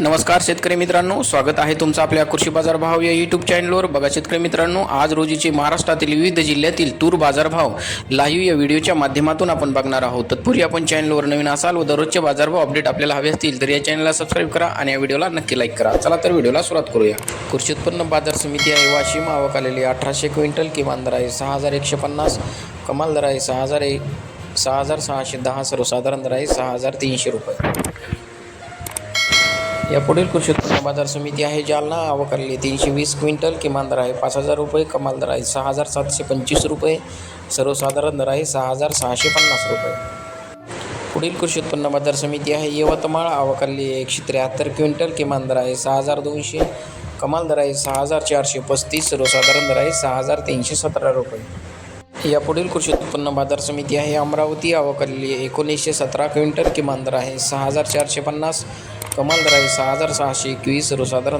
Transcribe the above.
नमस्कार शेतकरी मित्रांनो स्वागत आहे तुमचं आपल्या कृषी बाजार भाव या यूट्यूब चॅनलवर बघा शेतकरी मित्रांनो आज रोजीचे महाराष्ट्रातील विविध जिल्ह्यातील तूर बाजारभाव लाईव्ह या व्हिडिओच्या माध्यमातून आपण बघणार आहोत. तत्पूर्वी आपण चॅनलवर नवीन असाल व दररोजचे बाजारभाव अपडेट आपल्याला हवे असतील तर या चॅनलला सबस्क्राईब करा आणि या व्हिडिओला नक्की लाईक करा. चला तर व्हिडिओला सुरुवात करूया. कृषी उत्पन्न बाजार समिती आहे वाशिम. आवक आलेली अठराशे क्विंटल किमान दर आहे सहा हजार एकशे पन्नास कमाल दर आहे सहा हजार एक सहा हजार सहाशे दहा सर्वसाधारण दर आहे सहा हजार तीनशे रुपये. या पुढील कृषी उत्पन्न बाजार समिती आहे जालना आवक तीनशे वीस क्विंटल किमान दर आहे पाच हजार रुपये कमाल दर आहे सहा हजार सातशे पंचवीस रुपये सर्वसाधारण दर आहे सहा हजार सहाशे पन्नास रुपये. पुढील कृषी उत्पन्न बाजार समिती आहे यवतमाळ आवक आहे एकशे त्र्याहत्तर क्विंटल किमान दर आहे सहा हजार दोनशे कमाल दर आहे सहा हजार चारशे पस्तीस सर्वसाधारण दर आहे सहा हजार तीनशे सतरा रुपये. या पुढील कृषी उत्पन्न बाजार समिती आहे अमरावती आवक आहे एकोणीसशे सतरा क्विंटल किमान दर आहे सहा हजार चारशे पन्नास कमाल दर आहे. सहा हजार सहाशे एकवीस सर्वसाधारण